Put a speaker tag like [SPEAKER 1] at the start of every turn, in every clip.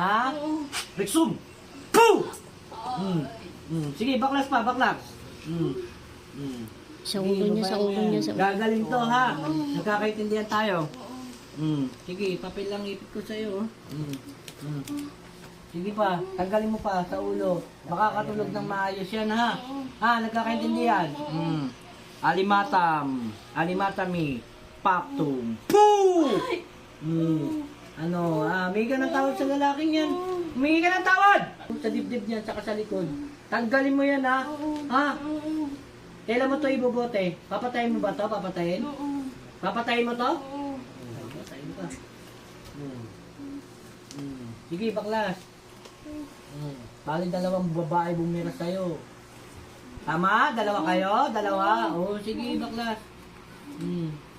[SPEAKER 1] Ha?
[SPEAKER 2] Oo.
[SPEAKER 1] Rexum! Poo! Mm. Mm. Sige, baklas pa, baklas. Mm. Mm.
[SPEAKER 3] Sa ulo niya, sa ulo niya, sa ulo.
[SPEAKER 1] Gagaling to ha. Nagkakaintindihan tayo. Mm. Sige, papel lang ipit ko sa'yo. oh. Mm. Mm. Sige pa, tanggalin mo pa sa ulo. Makakatulog ng maayos yan ha. Ha, nagkakaintindihan. Mm. Alimatam. Alimatami. Paktum. Poo! Mm. Ano, ah, may ka ng tawad sa lalaking yan. May ka ng tawad! Sa dibdib niya, tsaka sa likod. Tanggalin mo yan ha. Ha? Kailan mo to ibobote? Papatayin mo ba to? Papatayin? Papatayin mo to? Papatayin ka. Hmm. Hmm. Sige, baklas. Hmm. Bali dalawang babae bumira sa'yo. Tama? Dalawa kayo? Dalawa? Oo, sige, baklas. Hmm.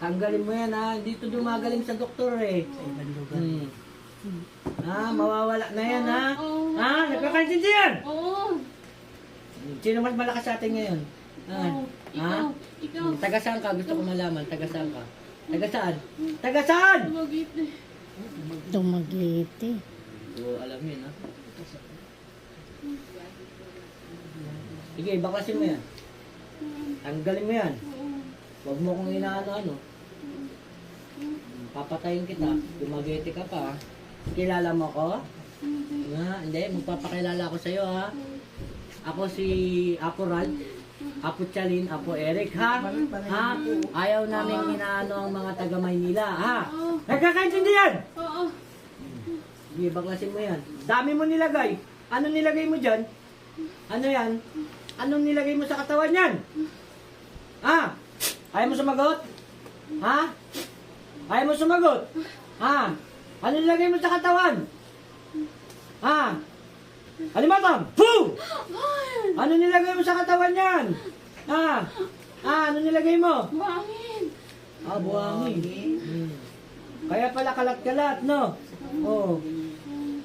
[SPEAKER 1] Tanggalin mo yan ha. Dito dumagaling sa doktor eh. Hmm. Ha? Mawawala na yan ha? Ha? Nagkakaintindihan?
[SPEAKER 2] Oo.
[SPEAKER 1] Sino mas malakas sa atin ngayon? Ha?
[SPEAKER 2] Oo.
[SPEAKER 1] Ha?
[SPEAKER 2] Ikaw. Ikaw.
[SPEAKER 1] Hmm, Taga saan ka? Gusto ko malaman. Taga saan ka? Taga saan? Taga saan?
[SPEAKER 2] Tumagit eh.
[SPEAKER 3] Dumagiti.
[SPEAKER 1] Oo, alam yun, ha? Sige, bakasin mo yan. Tanggalin mo yan.
[SPEAKER 2] Oo.
[SPEAKER 1] Huwag mo kong inaano-ano. Papatayin kita. Dumagete ka pa? Kilala mo ko? Nga, hindi. Magpapakilala ako sa'yo, ha? Ako si Apo Ralph. Apo Chalin, Apo Eric, ha? Ha? Ayaw namin inaano ang mga taga Maynila, ha? Nagkakaintindihan!
[SPEAKER 2] Oo.
[SPEAKER 1] Sige, baklasin mo yan. Dami mo nilagay. Ano nilagay mo dyan? Ano yan? Anong nilagay mo sa katawan yan? Ha? Ayaw mo sumagot? Ha? Ayaw mo sumagot? Ha? Ano nilagay mo sa katawan? Ha? Alimatang! Poo! Ano nilagay mo sa katawan yan? Ha? Ha? Ano nilagay mo?
[SPEAKER 2] Buhangin.
[SPEAKER 1] Ah, buhangin. Hmm. Kaya pala kalat-kalat, no? Oo. Oh.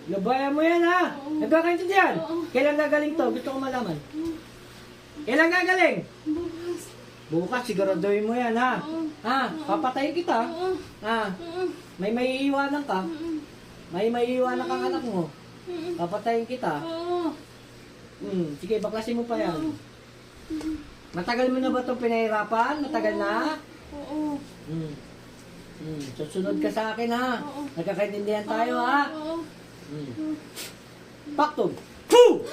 [SPEAKER 1] Labayan mo yan, ha? Nagkakaintindihan? Kailan gagaling to? Gusto ko malaman. Kailan gagaling?
[SPEAKER 2] Bukas.
[SPEAKER 1] Bukas, siguraduhin mo yan, ha? Ha? Papatayin kita. Ha?
[SPEAKER 2] Oo.
[SPEAKER 1] May maiiwanan ka.
[SPEAKER 2] Mm.
[SPEAKER 1] May maiiwanan kang anak mo. Papatayin kita. Hmm. Sige, baklasin mo pa yan. Matagal mo na ba itong pinahirapan? Matagal na?
[SPEAKER 2] Oo.
[SPEAKER 1] Hmm. Hmm. Susunod ka sa akin, ha? Nagkakaintindihan tayo, ha? Hmm. Paktog. Poo!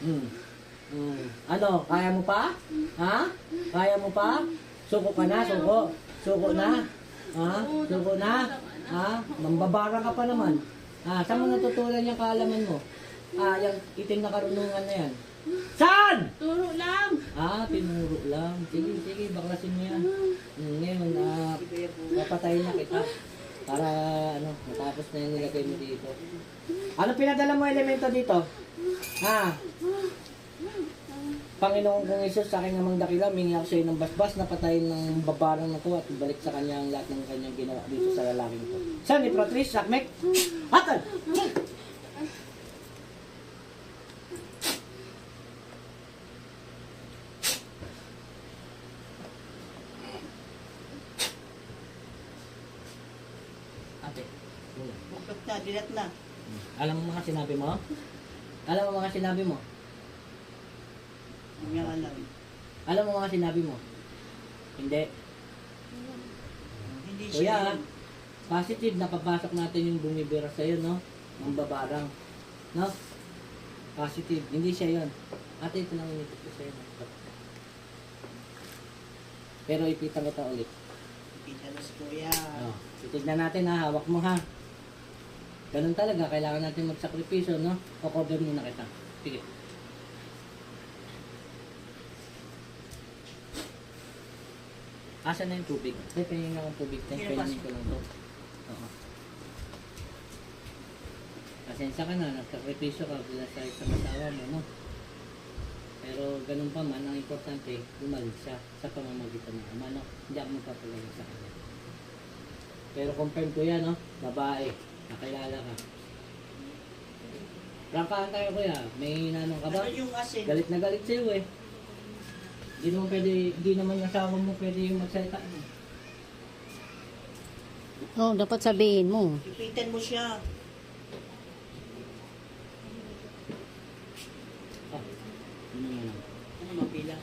[SPEAKER 1] Hmm. Hmm. Ano, kaya mo pa? Ha? Kaya mo pa? Suko ka na, suko. Suko na. Ha? Suko na. Ha? Mambabara ka pa naman. Ha? Saan mo natutulan yung kaalaman mo? Ah, yung itim na karunungan na yan. Saan?
[SPEAKER 2] Turo lang.
[SPEAKER 1] Ah, tinuro lang. Sige, sige, baklasin mo yan. Hmm, ngayon, ah, papatayin na kita. Para, ano, matapos na yung nilagay mo dito. Ano pinadala mo elemento dito? Ha? Panginoon kong Isus, sa aking namang dakila, mingi ako sa iyo ng basbas na patayin ng babarang na to at ibalik sa kanya ang lahat ng kanyang ginawa dito sa lalaking to. Saan ni Patrice? Sakmek? Hatag! Ate.
[SPEAKER 4] Bukod na, dilat na.
[SPEAKER 1] Alam mo mga sinabi mo? Alam mo mga sinabi mo?
[SPEAKER 4] Hindi nga alam.
[SPEAKER 1] Alam mo mga sinabi mo? Hindi.
[SPEAKER 4] Hindi
[SPEAKER 1] Kuya,
[SPEAKER 4] siya.
[SPEAKER 1] positive na papasok natin yung bumibira sa'yo, no? Ang babarang. No? Positive. Hindi siya yon. Ate, ito lang inipit ko sa'yo. Pero ipitan kita ulit.
[SPEAKER 4] Kita na si kuya.
[SPEAKER 1] Oh, titignan natin ha, hawak mo ha. Ganun talaga, kailangan natin magsakripisyo, no? O-cover muna kita. Sige. Asan na yung tubig? Hindi, pahingin akong tubig. Pahingin ko lang to. Oo. Pasensya ka na, nagsakripisyo ka bila sa isang asawa mo, no? Pero ganun pa man, ang importante, bumalik siya sa pamamagitan ng ama, no? Hindi ako magpapalagay sa kanya. Pero confirm ko yan, no? Babae, nakilala ka. Prangkahan tayo kuya, may nanong ka ba?
[SPEAKER 4] Ano yung asin?
[SPEAKER 1] Galit na galit sa'yo eh. Hindi naman pwede, hindi naman yung asawa mo pwede yung magsalita. Eh.
[SPEAKER 3] Oo, oh, dapat sabihin mo.
[SPEAKER 4] Ipitin mo siya.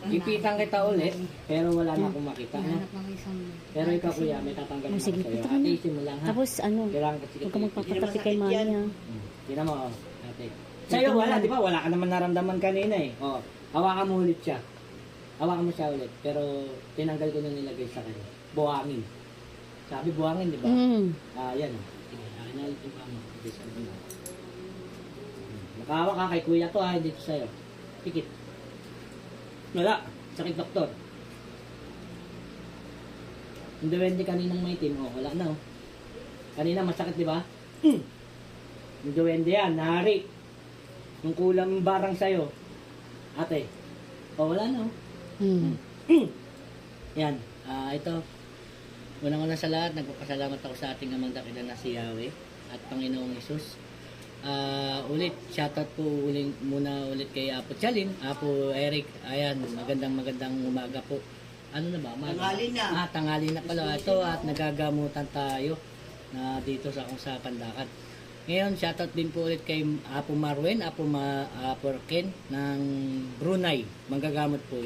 [SPEAKER 1] Ipitan kita ulit, pero wala na akong makita. Ha?
[SPEAKER 3] Hanap ng isang...
[SPEAKER 1] Pero ikaw kuya, may tatanggal na
[SPEAKER 3] oh, Sige,
[SPEAKER 1] sa'yo.
[SPEAKER 3] pita ka na.
[SPEAKER 1] Ate, ha.
[SPEAKER 3] Tapos ano,
[SPEAKER 1] Kailangan kasi
[SPEAKER 3] huwag ka magpapatabi kay Mami
[SPEAKER 1] ha. Tingnan mo, oh, ate. Sa'yo wala, di ba? Wala ka naman naramdaman kanina eh. Oh, hawakan mo ulit siya. Hawakan mo siya ulit. Pero tinanggal ko na nilagay sa kanya. Buhangin. Sabi buhangin, di ba?
[SPEAKER 3] Mm.
[SPEAKER 1] Ah, yan. Sige, akin na pamo. Sige, sabi mo. Hmm. Nakahawak ka kay kuya to ha, hindi to sa'yo. Pikit. Wala. Sakit doktor. Yung duwende kaninang may team, oh, wala na oh. Kanina masakit, di ba? Mm. Yung duwende yan, nahari. Yung kulang barang sa'yo. Ate. Oh, wala na oh.
[SPEAKER 3] Mm.
[SPEAKER 1] Yan. Ah, ito. Unang-una sa lahat, nagpapasalamat ako sa ating amang dakilan na si Yahweh at Panginoong Isus. Ah, ulit, shoutout po ulit, muna ulit kay Apo Chalin, Apo Eric. Ayan, magandang magandang umaga po. Ano na ba? Umaga?
[SPEAKER 4] Tanghali na.
[SPEAKER 1] Ah, tanghali na pala ito at nagagamutan tayo na dito sa kung sa Pandakan. Ngayon, shoutout din po ulit kay Apo Marwen, Apo, Ma, Apo Ken ng Brunei. Manggagamot po